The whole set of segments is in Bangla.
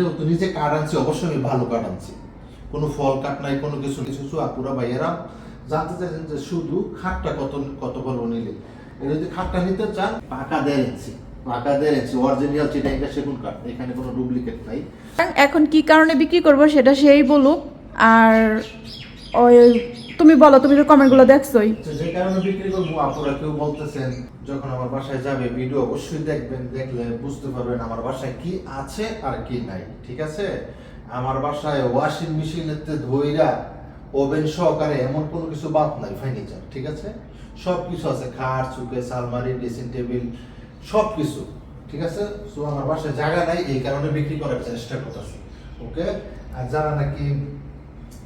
যেহেতু নিজে কাঠ আনছি, অবশ্যই আমি ভালো কাঠ আনছি। কোনো ফল কাঠ নাই, কোনো কিছু কিছু আপুরা, ভাইয়েরা জানতে চাইছেন যে শুধু খাটটা কত কত করব নিলে? এটা যদি খাটটা নিতে চান, পাকা দেড় ইঞ্চি পাকা দেড় ইঞ্চি অরিজিনাল চিটাইকা সেগুন কাঠ এখানে কোনো ডুপ্লিকেট নাই। এখন কি কারণে বিক্রি করব সেটা সেই বলুক, আর ওই তুমি বলো, তুমি তো কমেন্টগুলো দেখছোই। তো যে কারণে বিক্রি করব, আপুরা কেউ বলতেছেন, যখন আমার বাসায় যাবে, ভিডিও অবশ্যই দেখবেন, দেখলে বুঝতে পারবেন আমার বাসায় কি আছে আর কি নাই, ঠিক আছে? আমার বাসায় ওয়াশিং মেশিনেতে ধইরা ওভেন সহকারে এমন কোনো কিছু বাদ নাই ফার্নিচার ঠিক আছে? সব কিছু আছে, খাট, সুকেস, আলমারি ড্রেসিং টেবিল সব কিছু ঠিক আছে? সো আমার বাসায় জায়গা নাই, এই কারণে বিক্রি করার চেষ্টা করতেছি ওকে আর যারা নাকি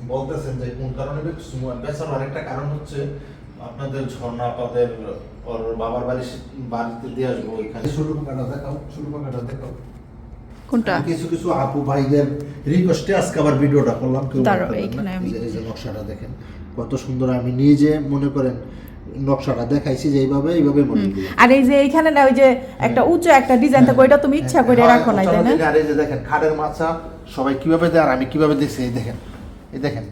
বলতেছেন যে কোন কারণে বেচ- বেচার আরেকটা কারণ হচ্ছে আপনাদের ঝর্ণা আপনাদের ওর বাবার বাড়ি বাড়িতে দিয়ে আসব ওইখানে। ছোট পাকাটা দেখাও ছোট পাকাটা দেখাও। কোনটা? আমি কিছু কিছু আপু ভাইদের রিকোয়েস্টে আজকে আবার ভিডিওটা করলাম কেউ এই যে- নকশাটা দেখেন কত সুন্দর। আমি নিজে মনে করেন নকশাটা দেখাইছি যে এইভাবে এইভাবে মনে আর এই যে এইখানে না ওই যে একটা উঁচু একটা ডিজাইন থাকে ওইটা তুমি ইচ্ছা করে হ্যাঁ, রাখো না তাই না? আর এই যে দেখেন খাড়ের মাছা সবাই কীভাবে দেয় আর আমি কীভাবে দিছি এই দেখেন। এই দেখেন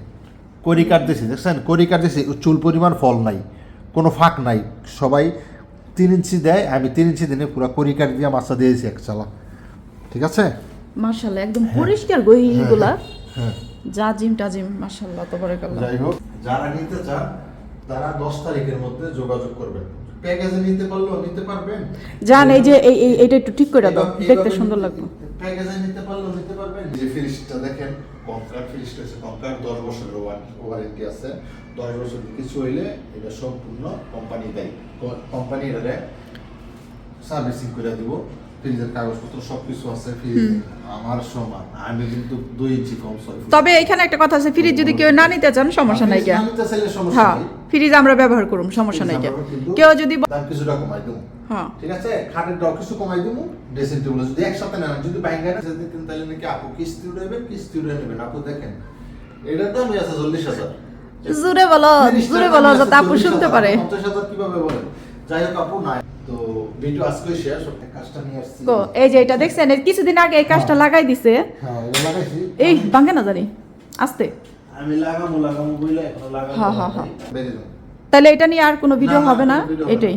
করি কাট দিছি দেখছেন? করি কাট দিছি চুল পরিমাণ ফল নাই কোনো ফাঁক নাই। সবাই তিন ইঞ্চি দেয় আমি তিন ইঞ্চি দিনে পুরো করি কাট দিয়ে মাছা দিয়েছি এক চালা ঠিক আছে? মাশাআল্লাহ একদম পরিষ্কার গই এইগুলা হ্যাঁ যা জিম টাজিম মাশাআল্লাহ তাবারাকাল্লাহ যাই হোক যারা নিতে চান তারা দশ তারিখের মধ্যে যোগাযোগ করবেন। প্যাকেজে নিতে পারলেও নিতে পারবেন। জান এই যে এই এইটা একটু ঠিক করে দাও দেখতে সুন্দর লাগবে। প্যাকেজে নিতে পারলেও নিতে পারবেন। যে ফ্রিজটা দেখেন কঙ্কার ফ্রিজটা হয়েছে কঙ্কার দশ বছরের ওয়ারেন্টি আছে। দশ বছর কিছু হইলে এটা সম্পূর্ণ কোম্পানি দেয় কোম্পানি এটা সার্ভিসিং করে দিব। ফ্রিজের কাগজপত্র সবকিছু আছে ফ্রিজ আমার সমান। আমি কিন্তু দুই ইঞ্চি কম তবে এখানে একটা কথা আছে ফ্রিজ যদি কেউ না নিতে চান সমস্যা নাই সমস্যা হ্যাঁ ফ্রিজ আমরা ব্যবহার করুম সমস্যা নাই কিন্তু কেউ যদি দাম কিছুটা কমাই দেবো হ্যাঁ। ঠিক আছে? খাটের ডগ কিছু কমাই দেবো ড্রেসিং টেবিল যদি একসাথে নেন যদি ব্যাংকে দিতেন তাহলে নাকি আপু কিস্তি উঠাইবেন কিস্তি উঠে নেবেন। আপু দেখেন এটার দাম আছে চল্লিশ হাজার। জোরে বলো জোরে বলো যাতে আপু শুনতে পারে। পঞ্চাশ হাজার কীভাবে বলেন? যাই হোক আপু নাই। ভিডিও আজকে শেষ সব কাজটা নিয়ে আসছি। গো এই যে এটা দেখছেন এই কিছুদিন আগে এই কাজটা লাগাই দিছে। হ্যাঁ এটা লাগাইছি। এই ভাঙে না জানি আস্তে। আমি লাগামু লাগামু বইলে এখন লাগামু হ্যাঁ, হ্যাঁ, হ্যাঁ। তাহলে এটা নিয়ে আর কোনো ভিডিও হবে না? এটাই।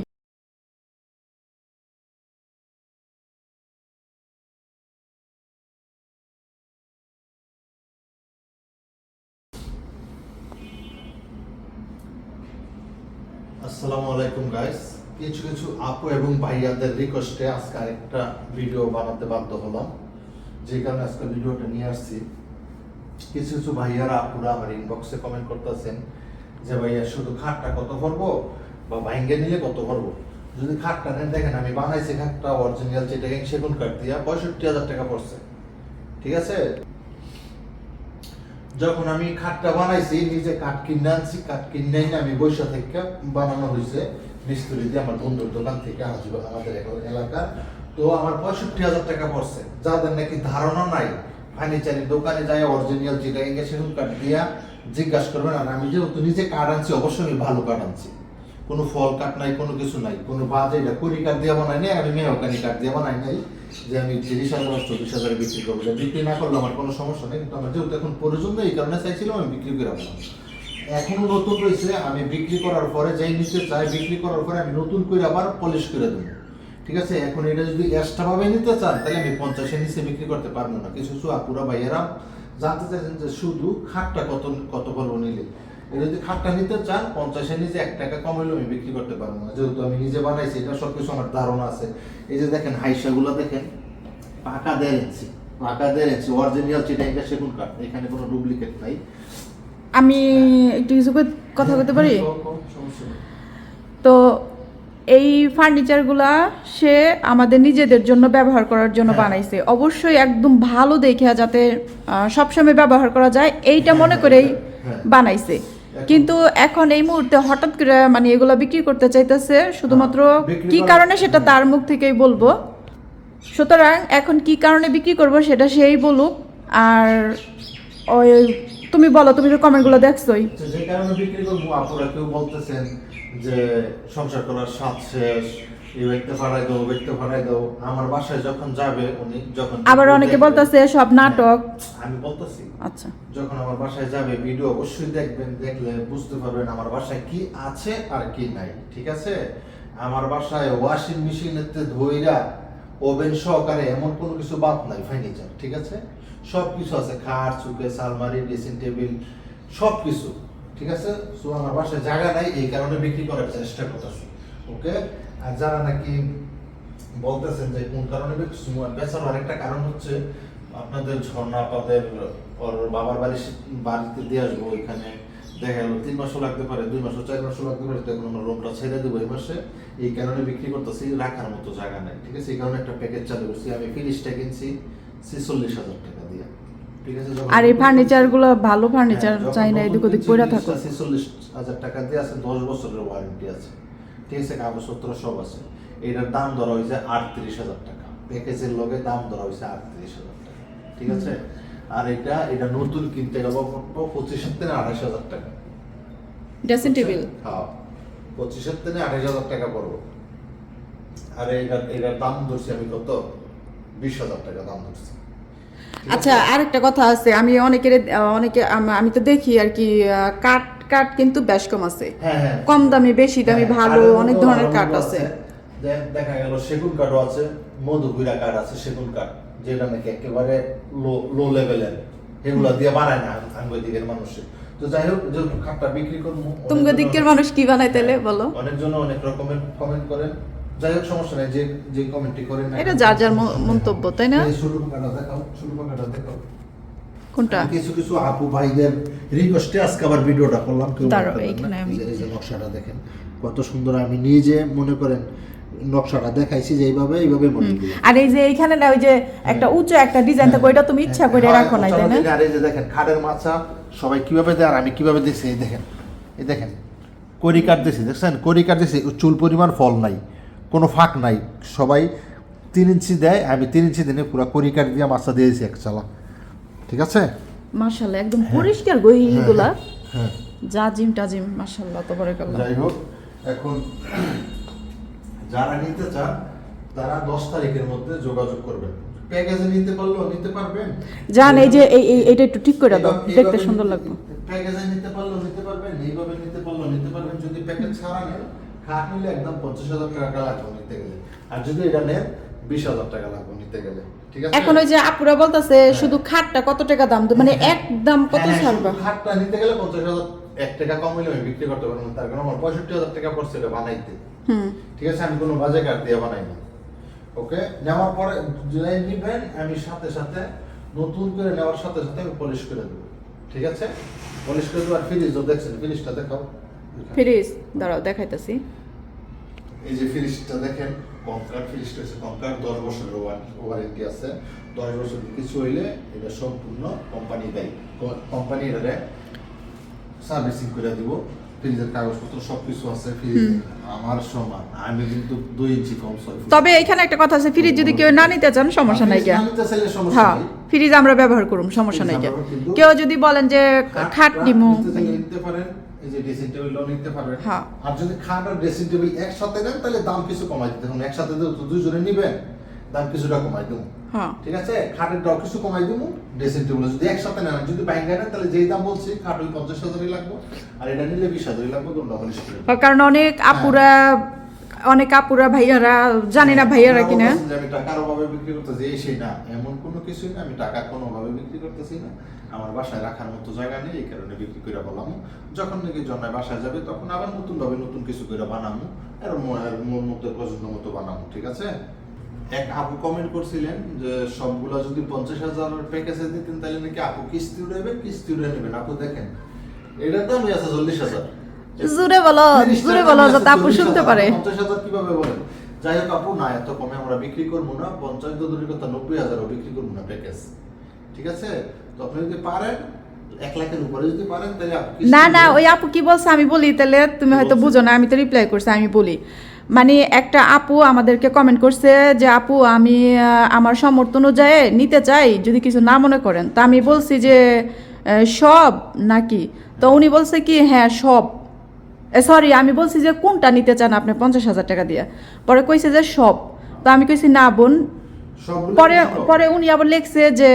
আসসালামু আলাইকুম গাইস কিছু কিছু আপু এবং ভাইয়াদের রিকোয়েস্টে আজকে আরেকটা ভিডিও বানাতে বাধ্য হলাম। যে কারণে আজকে ভিডিওটা নিয়ে আসছি। কিছু কিছু ভাইয়ারা, আপুরা আমার ইনবক্সে কমেন্ট করতেছেন যে, ভাইয়া, শুধু খাটটা কত ভরবো বা ভাঙ্গে নিলে কত ভরবো? যদি খাটটা নেন, দেখেন আমি বানাইছি খাটটা অরিজিনাল যেটা সেগুন কাঠ দিয়া পঁয়ষট্টি হাজার টাকা পড়ছে। ঠিক আছে? যখন আমি খাটটা বানাইছি, নিজে কাঠ কিনে আনছি, কাঠ কিনে আমি বৈশা থেকে বানানো হয়েছে মিস্ত্রি দিয়ে আমার বন্ধুর দোকান থেকে আসবে আমাদের এলাকা- তো আমার পঁয়ষট্টি হাজার টাকা পড়ছে। যাদের নাকি ধারণা নাই। ফার্নিচারি দোকানে যাই অরিজিনাল যেটা সেগুন কাঠ দিয়া জিজ্ঞাসা করবেন। আর আমি যেহেতু নিজে কাঠ আনছি, অবশ্যই ভালো কাঠ আনছি। কোনো ফল কাঠ নাই, কোনো কিছু নাই। কোনো বাজে এটা কুড়ি কাঠ দিয়ে বানাই নাই, আমি মেহকানি কাঠ দিয়ে বানাই নাই। যে আমি তিরিশ হাজার বা চল্লিশ হাজারে বিক্রি করব। বিক্রি না করলে আমার কোনো সমস্যা নেই। কিন্তু আমার যেহেতু এখন প্রয়োজন নেই, এই কারণে চাইছিলাম আমি বিক্রি করে এখনও নতুন রয়েছে, আমি বিক্রি করার পরে যাই নিতে চাই, বিক্রি করার পরে আমি নতুন করে আবার পলিশ করে দেবো। ঠিক আছে? এখন এটা যদি এক্সট্রা ভাবে নিতে চান, তাহলে আমি পঞ্চাশের নিচে বিক্রি করতে পারব না। কিছু কিছু আপুরা ভাইয়েরা জানতে চাইছেন যে শুধু খাটটা কত কত করব নিলে? এটা যদি খাটটা নিতে চান, পঞ্চাশের নিচে এক টাকা কম হলেও আমি বিক্রি করতে পারব না। যেহেতু আমি নিজে বানাইছি, এটা সব কিছু আমার ধারণা আছে। এই যে দেখেন, হাইসাগুলো দেখেন, পাকা দেড় ইঞ্চি পাকা দেড় ইঞ্চি অরিজিনাল চিটাইকা সেগুন কাঠ এখানে কোনো ডুপ্লিকেট নাই। আমি একটু কিছু কথা বলতে পারি নেই। তো এই ফার্নিচারগুলা সে আমাদের নিজেদের জন্য ব্যবহার করার জন্য হ্যাঁ। বানাইছে অবশ্যই একদম ভালো দেখে যাতে সবসময় ব্যবহার করা যায় এইটা হ্যাঁ, মনে হ্যাঁ, করেই হ্যাঁ। বানাইছে কিন্তু এখন এই মুহূর্তে হঠাৎ করে মানে এগুলো বিক্রি করতে চাইতেছে শুধুমাত্র হ্যাঁ, কি কারণে সেটা হ্যাঁ। তার মুখ থেকেই বলব সুতরাং এখন কি কারণে বিক্রি করব সেটা সেই বলুক আর ওই তুমি বলো তুমি তো কমেন্টগুলো দেখছোই। যে কারণে বিক্রি করব আপুরা কেউ বলতেছেন যে সংসার করার স্বাদ শেষ আমার বাসায় যখন যাবে উনি যখন আবার অনেকে বলতেছে সব নাটক। আমি বলতেছি আচ্ছা। যখন আমার বাসায় যাবে ভিডিও অবশ্যই দেখবেন দেখলে বুঝতে পারবেন আমার বাসায় কি আছে আর কি নাই ঠিক আছে? আমার বাসায় ওয়াশিং মেশিনেতে ধইরা ওভেন সহকারে এমন কোনো কিছু বাদ নাই ফার্নিচার ঠিক আছে? সব কিছু আছে, খাট সুকেস আলমারি ড্রেসিং টেবিল সব কিছু ঠিক আছে? সো আমার বাসায় জায়গা নাই, এই কারণে বিক্রি করার চেষ্টা করতেছি। ওকে? আর যারা নাকি বলতেছেন যে কোন কারণে বেচার আরেকটা কারণ হচ্ছে আপনাদের ঝর্ণা আপাদের ওর বাবার বাড়ি বাড়িতে দিয়ে আসব ওইখানে। দেখা গেল তিন মাসও লাগতে পারে, দুই মাসও, চার মাসও লাগতে পারে তখন আমরা রুমটা ছেড়ে দেবো এই মাসে। এই কারণে বিক্রি করতেছি, রাখার মতো জায়গা নাই। ঠিক আছে? এই কারণে একটা প্যাকেজ চালু করছি। আমি ফিনিশটা কিনছি। ছেচল্লিশ হাজার টাকা দিয়ে। ঠিক আছে আর এই ফার্নিচারগুলো ভালো ফার্নিচার হ্যাঁ, চাই না এদিক ওদিক পড়ে থাকো ছেচল্লিশ হাজার টাকা দিয়ে আছে দশ বছরের ওয়ারেন্টি আছে। ঠিক আছে কাগজপত্র সব আছে। এটার দাম ধরা হয়েছে আটত্রিশ হাজার টাকা। প্যাকেজের লগে দাম ধরা হয়েছে আটত্রিশ হাজার টাকা। ঠিক আছে? আর এটা এটা নতুন কিনতে গেল পঁচিশের থেকে আঠাশ হাজার টাকা। ড্রেসিং টেবিল হ্যাঁ পঁচিশের থেকে আঠাশ হাজার টাকা পড়ব। আর এটা এটার দাম ধরছি আমি কত? বিশ হাজার টাকা দাম ধরছি। আচ্ছা? আরেকটা কথা আছে আমি অনেকের অনেকে আমি তো দেখি আর কি কাঠ কাঠ কিন্তু বেশ কম আছে। হ্যাঁ হ্যাঁ। কম দামি বেশি দামি হ্যাঁ, ভালো অনেক ধরনের কাঠ আছে। দেখা গেল সেগুন কাঠও আছে মধুপুরা কাঠ আছে সেগুন কাঠ যেটা নাকি একেবারে লো লো লেভেলের এগুলা দিয়ে বানায় না আঙ্গ দিকের মানুষের তো যাই হোক যে কাঠটা বিক্রি করব তুমি দিকের মানুষ কি বানাই তাহলে বলো? অনেকজন অনেক রকমের কমেন্ট করেন। যাই হোক সমস্যা নেই যে যে কমেন্টটি করেন এটা যার যার মন্তব্য, তাই না? ষোলো টাকাটা দেখাও ষোলো টাকাটা দেখাও। কোনটা? কিছু কিছু আপু ভাইদের রিকোয়েস্টে আজকে আবার ভিডিওটা করলাম কেউ। এইখানে আমি- এই যে- নকশাটা দেখেন কত সুন্দর আমি নিজে মনে করেন নকশাটা দেখাইছি যে এইভাবে এইভাবে মনে আর এই যে এইখানে না ওই যে একটা উঁচু একটা ডিজাইন থাকে ওইটা তুমি ইচ্ছা করে হ্যাঁ, রাখো না তাই না? আর এই যে দেখেন খাড়ের মাছা সবাই কীভাবে দেয় আর আমি কীভাবে দিচ্ছি এই দেখেন। এই দেখেন করি কাঠ দিছি দেখছেন? করি কাঠ দিছি চুল পরিমাণ ফল নাই। কোনো ফাঁক নাই। সবাই তিন ইঞ্চি দেয় আমি তিন ইঞ্চি দিনে পুরো করি কাঠ দিয়ে মাছা দিয়েছি এক চালা। ঠিক আছে? মাশাআল্লাহ একদম পরিষ্কার গই এইগুলা হ্যাঁ। যা জিম টাজিম মাশাআল্লাহ তাবারাকাল্লাহ যাই হোক এখন যারা নিতে চান তারা দশ তারিখের মধ্যে যোগাযোগ করবেন। প্যাকেজে নিতে পারলেও নিতে পারবেন। জান এই যে এই এটা একটু ঠিক করে দাও দেখতে সুন্দর লাগবে। প্যাকেজে নিতে পারলেও নিতে পারবেন এইভাবে নিতে পারলেও নিতে পারবেন। যদি প্যাকেজ ছাড়া নেন খাট নিলে একদম পঞ্চাশ হাজার টাকা লাগবে নিতে গেলে। আর যদি এটা নেন বিশ হাজার টাকা লাগবে নিতে গেলে। এখন ওই যে আপুরা বলতেছে শুধু খাটটা কত টাকা দাম? মানে হ্যাঁ। একদম কত হ্যাঁ, ছাড়বা? খাটটা নিতে গেলে পঞ্চাশ হাজার এক টাকা কম হলে আমি বিক্রি করতে পারব তার কারণ আমার পঁয়ষট্টি হাজার টাকা পড়ছে এটা বানাইতে। ঠিক আছে? আমি কোনো বাজে কাঠ দিয়ে বানাই না। ওকে? নেওয়ার পরে যাই নিবেন আমি সাথে সাথে নতুন করে নেওয়ার সাথে সাথে আমি পলিশ করে দেবো। ঠিক আছে? পলিশ করে দেবো আর ফ্রিজও দেখছেন ফ্রিজটা দেখাও। ফ্রিজ দাঁড়াও দেখাইতাছি। এই যে ফ্রিজটা দেখেন কঙ্কার ফ্রিজটা হচ্ছে কঙ্কার দশ বছরের ওয়ারেন্টি আছে। দশ বছর কিছু হইলে এটা সম্পূর্ণ কোম্পানি দেয়। কোম্পানি এটা সার্ভিসিং করে দিব। ফ্রিজের কাগজপত্র সব কিছু আছে ফ্রিজ আমার সমান। আমি কিন্তু দুই ইঞ্চি কম তবে এখানে একটা কথা আছে ফ্রিজ যদি কেউ না নিতে চান সমস্যা নাই গিয়া। ফ্রিজ না নিতে চাইলে সমস্যা হ্যাঁ। ফ্রিজ আমরা ব্যবহার করুম সমস্যা নাই কেউ যদি বলেন যে খাট নিমু নিতে পারেন। এই যে ড্রেসিং টেবিলও নিতে পারবেন। হ্যাঁ। আর যদি খাট আর ড্রেসিং টেবিল একসাথে নেন তাহলে দাম কিছু কমাই দিতে হবে। একসাথে তো দুজনে নিবেন দাম কিছুটা কমাই দেবো। হ্যাঁ। ঠিক আছে? খাটের দাম কিছু কমাই দেবো ড্রেসিং টেবিল যদি একসাথে নেন যদি ব্যাংকে নেন তাহলে যেই দাম বলছি খাট ওই পঞ্চাশ হাজারই লাগবে। আর এটা নিলে বিশ হাজারই লাগবে দুটো কারণ অনেক আপুরা অনেক আপুরা ভাইয়ারা জানি না ভাইয়ারা আপনারা কিনা। আমি টাকার অভাবে বিক্রি করতেছি? এই সেই না এমন কোনো কিছুই না আমি টাকা কোনো অভাবে বিক্রি করতেছি না। আমার বাসায় রাখার মতো জায়গা নেই এই কারণে বিক্রি করে বললাম যখন নাকি জন্মায় বাসায় যাবে তখন আবার নতুন ভাবে নতুন কিছু করে বানাবো আর ম- আর মোর মতো পছন্দ মতো বানাবো ঠিক আছে? এক আপু কমেন্ট করছিলেন যে সবগুলা যদি পঞ্চাশ হাজার প্যাকেজে দিতেন তাহলে নাকি আপু কিস্তি উড়াবে কিস্তি উড়ে নেবেন। আপু দেখেন এটার দামই আছে চল্লিশ হাজার। জোরে বলো জোরে বলো যাতে আপু শুনতে পারে। পঞ্চাশ হাজার কীভাবে বলেন? যাই হোক আপু না এত কমে আমরা বিক্রি করব না। পঞ্চাশ দূরের কথা নব্বই হাজারও বিক্রি করব না প্যাকেজ। ঠিক আছে? তো আপনি যদি পারেন না না ওই আপু কি বলছে আমি বলি তাহলে তুমি হয়তো বুঝো না আমি তো রিপ্লাই করছি আমি বলি। মানে একটা আপু আমাদেরকে কমেন্ট করছে যে আপু আমি আমার সমর্থ অনুযায়ী নিতে চাই যদি কিছু না মনে করেন। তা আমি বলছি যে সব নাকি? তো উনি বলছে কি হ্যাঁ সব। সরি আমি বলছি যে কোনটা নিতে চান আপনি পঞ্চাশ হাজার টাকা দিয়ে। পরে কইছে যে সব। তো আমি কইছি না বোন। পরে পরে উনি আবার লিখছে যে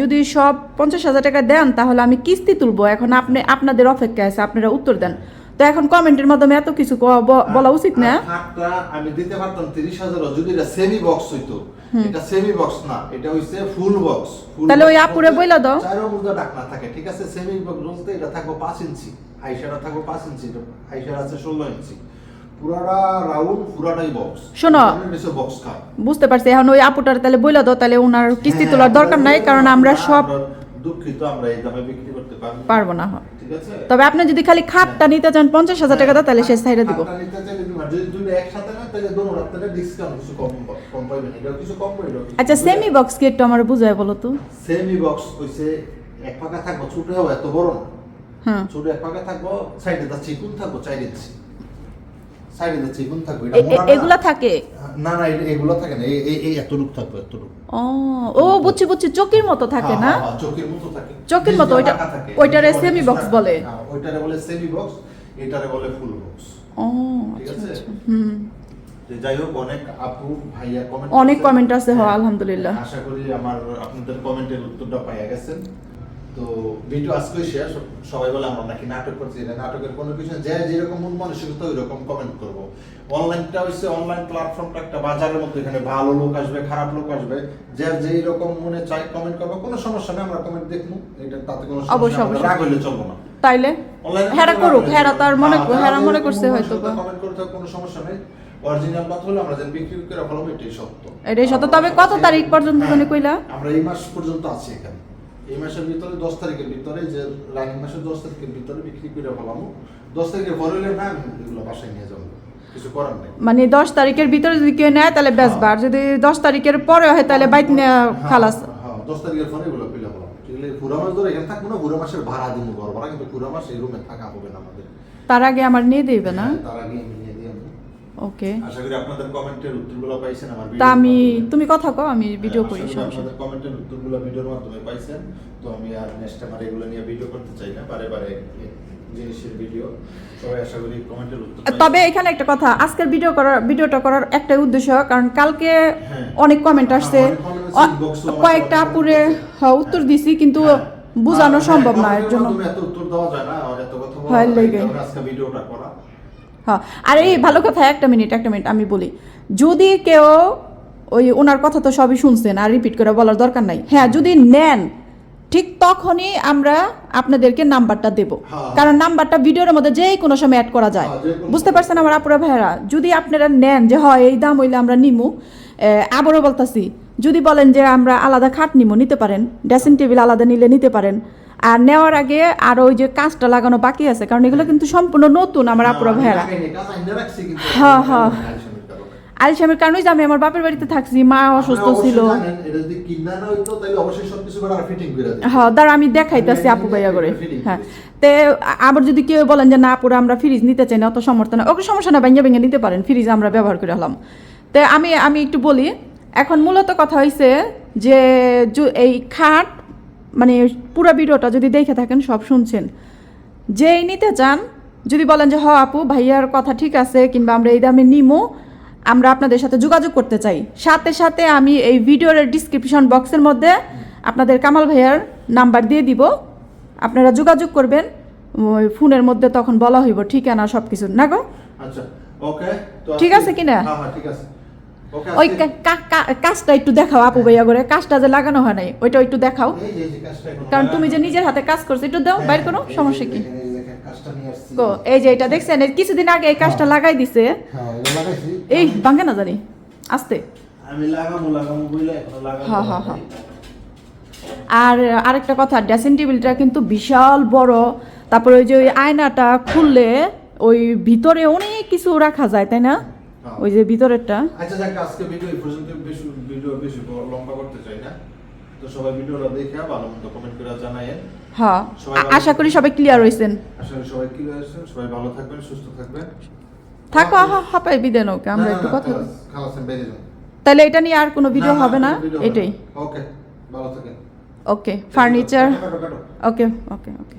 যদি সব পঞ্চাশ হাজার টাকা দেন তাহলে আমি কিস্তি তুলবো। এখন আপনি আপনাদের অপেক্ষা আছে আপনারা উত্তর দেন। তো এখন কমেন্টের মাধ্যমে এত কিছু বলা উচিত না? আমি দিতে পারতাম তিরিশ হাজার যদি এটা সেমি বক্স হইতো। এটা সেমি বক্স না এটা হইছে ফুল বক্স তাহলে ওই আপুরে বইলা দাও। চারো থাকে ঠিক আছে? সেমি বক্স বলতে এটা থাকব ইঞ্চি। আইসারা থাকব পাঁচ ইঞ্চি আইসারা আছে ষোলো ইঞ্চি। শোনো। বুঝতে পারছি এখন ওই আপুটার তাহলে বইলা দাও তাহলে ওনার কিস্তি হ্যাঁ, তোলার দরকার নাই কারণ আমরা সব দুঃখিত আমরা এই দামে বিক্রি করতে পারব। না। পারব না হ্যাঁ। তবে আপনি যদি খালি খাটটা নিতে চান পঞ্চাশ হাজার টাকা দাও তাহলে সে সাইডে দিব। আচ্ছা সেমি বক্স কি একটু আমার বুঝায় বলো তো? সেমি বক্স হইছে এক পাকা থাকব ছোট হবে এত বড় না। হ্যাঁ ছোট এক পাকা থাকব সাইডে দা চিকুন থাকব সাইডে দা চিকুন থাকব এটা। এগুলা থাকে না না এগুলো থাকে না এই- এই এই এতটুক থাকবে এতটুক ও ও বুঝছি বুঝছি চকির মতো থাকে না হ্যাঁ, হ্যাঁ, চোখের মতো থাকে চোখের মতো, ওইটা-। ওইটারে ওইটা semi বলে। হ্যাঁ, ওইটারে বলে সেমি বক্স এটারে বলে ফুল বক্স ও ঠিক আচ্ছা আছে? আচ্ছা হুম যাই হোক অনেক আপু ভাইয়া কমেন্ট অনেক কমেন্ট আছে, হ্যাঁ, আলহামদুলিল্লাহ। আশা করি আমার আপনাদের কমেন্টের উত্তরটা পাইয়া গেছেন তো ভিডিও আজকে শেষ সবাই বলে আমরা নাকি নাটক করছি এটা নাটকের কোনো কিছু যে যেরকম মন মানসিকতা ওই রকম কমেন্ট করব। অনলাইনটা হচ্ছে অনলাইন প্ল্যাটফর্মটা একটা বাজারের মধ্যে এখানে ভালো লোক আসবে খারাপ লোক আসবে যে যেই রকম মনে চাই কমেন্ট করব কোনো সমস্যা নেই আমরা কমেন্ট দেখব এটা তাতে কোনো সমস্যা নেই, রাগ হইলে চলবো না। তাইলে? হেরা করুক হেরা তার মনে না। হেরা মনে করছে হয়তো কমেন্ট করতে কোনো সমস্যা নেই। অরিজিনাল কথা হলো আমরা যেন বিক্রি করে এটাই সত্য। এটাই সত্য। তবে কত তারিখ পর্যন্ত হ্যাঁ, জানি কইলা? আমরা এই মাস পর্যন্ত আছি এখানে। এই মাসের ভিতরে দশ তারিখের ভিতরে যে রানিং মাসের দশ তারিখের ভিতরে বিক্রি করে ফেলাবো দশ তারিখের পরে হলে না এগুলো বাসায় নিয়ে যাব। কিছু করার নেই। মানে দশ তারিখের ভিতরে যদি কেউ নেয় তাহলে বেচবা। আর যদি দশ তারিখের পরে হয় তাহলে বাইক খালাস হ্যাঁ, হ্যাঁ, দশ তারিখের পরে এগুলো পিলে ঠিক পুরো মাস ধরে এখানে থাকব না পুরো মাসের ভাড়া দিব ঘর ভাড়া কিন্তু পুরো মাস এই রুমে থাকা হবে না আমাদের। তার আগে আমার নিয়ে দিবে না? তার আগে ওকে। আশা করি আপনাদের কমেন্টের উত্তরগুলো পাইছেন আমার তা আমি তুমি কথা কও আমি ভিডিও হ্যাঁ, করি আপনাদের কমেন্টের উত্তরগুলো ভিডিওর মাধ্যমে পাইছেন। তো আমি আর নেক্সট টাইম আর এগুলো নিয়ে ভিডিও করতে চাই না বারে বারে জিনিসের ভিডিও তবে এখানে একটা কথা আজকের ভিডিও করার ভিডিওটা করার একটাই উদ্দেশ্য কারণ কালকে হ্যাঁ। অনেক কমেন্ট আসছে। হ্যাঁ, আসছে, কয়েকটা আপুরে হ্যাঁ, উত্তর দিছি কিন্তু। বোঝানো সম্ভব না এর জন্য। এত উত্তর দেওয়া যায় না এত কথা আজকে ভিডিওটা করা। হ্যাঁ আর এই ভালো কথা একটা মিনিট একটা মিনিট আমি বলি। যদি কেউ ওই ওনার কথা তো সবই শুনছেন আর রিপিট করে বলার দরকার নাই। হ্যাঁ যদি নেন ঠিক তখনই আমরা আপনাদেরকে নাম্বারটা দেব। হ্যাঁ। কারণ নাম্বারটা ভিডিওর মধ্যে যে কোনো সময় অ্যাড করা যায়। হ্যাঁ, বুঝতে পারছেন আমার আপুরা ভাইয়েরা? যদি আপনারা নেন যে হয় এই দাম হইলে আমরা নিমু। আবারও বলতাছি যদি বলেন যে আমরা আলাদা খাট নিমু নিতে পারেন। ড্রেসিং টেবিল আলাদা নিলে নিতে পারেন। আর নেওয়ার আগে আর ওই যে কাজটা লাগানো বাকি আছে কারণ এগুলো কিন্তু সম্পূর্ণ নতুন আমার আপুরা ভাইয়েরা। হ্যাঁ, হ্যাঁ। আলিশামের কারণেই যে আমি আমার বাপের বাড়িতে থাকছি মা অসুস্থ ছিল। না হ্যাঁ দাঁড়া আমি দেখাইতেছি আপু ভাইয়া করে। হ্যাঁ। তে আবার যদি কেউ বলেন যে না পুরো আমরা ফ্রিজ নিতে চাই না অত সমর্থন ওকে সমস্যা না ভেঙে ভেঙে নিতে পারেন ফ্রিজ আমরা ব্যবহার করে হলাম। তে আমি আমি একটু বলি এখন মূলত কথা হয়েছে যে এই খাট মানে পুরো ভিডিওটা যদি দেখে থাকেন সব শুনছেন। যেই নিতে চান যদি বলেন যে হ আপু ভাইয়ার কথা ঠিক আছে কিংবা আমরা এই দামে নিমো আমরা আপনাদের সাথে যোগাযোগ করতে চাই। সাথে সাথে আমি এই ভিডিওর ডিসক্রিপশন বক্সের মধ্যে আপনাদের কামাল ভাইয়ার নাম্বার দিয়ে দিব। আপনারা যোগাযোগ করবেন ওই ফোনের মধ্যে তখন বলা হইব ঠিকানা সব কিছু না গো? আচ্ছা ওকে তো ঠিক আছে কিনা? হ্যাঁ হ্যাঁ ঠিক আছে। ওই কা- কা- কা- কাজটা একটু দেখাও আপু ভাইয়া করে কাজটা যে লাগানো হয় নাই ওইটা একটু দেখাও কারণ তুমি যে নিজের হাতে কাজ করছ একটু দাও হ্যাঁ, বাইর করো সমস্যা কি। গো এই যে এটা দেখছেন কিছুদিন আগে এই কাজটা লাগাই দিছে হ্যাঁ। এই ভাঙে না জানি আস্তে আমি লাগামু লাগামু বইলে এখনও লাগানো হ্যাঁ, হ্যাঁ, হয়। আর আরেকটা কথা ড্রেসিং টেবিলটা কিন্তু বিশাল বড় তারপরে ওই যে ওই আয়নাটা খুললে ওই ভিতরে অনেক কিছু রাখা যায় তাই না হ্যাঁ। ওই যে ভিতরেরটা। আচ্ছা যাক আজকে ভিডিও এই পর্যন্ত বেশি ভিডিও বেশি লম্বা করতে চাই না। তো সবাই ভিডিওটা দেখে ভালো মতো কমেন্ট করে জানায়েন। হ্যাঁ আশা করি সবাই ক্লিয়ার হয়েছেন আশা করি সবাই কি আছেন সবাই ভালো থাকবেন সুস্থ থাকবেন। থাকো হাঁপাই বিদেন ওকে আমরা একটু কথা। খালাসেন বেরিয়ে যান। তাহলে এটা নিয়ে আর কোনো ভিডিও হবে না? এটাই। ওকে ভালো থাকেন। ওকে ফার্নিচার। ওকে ওকে ওকে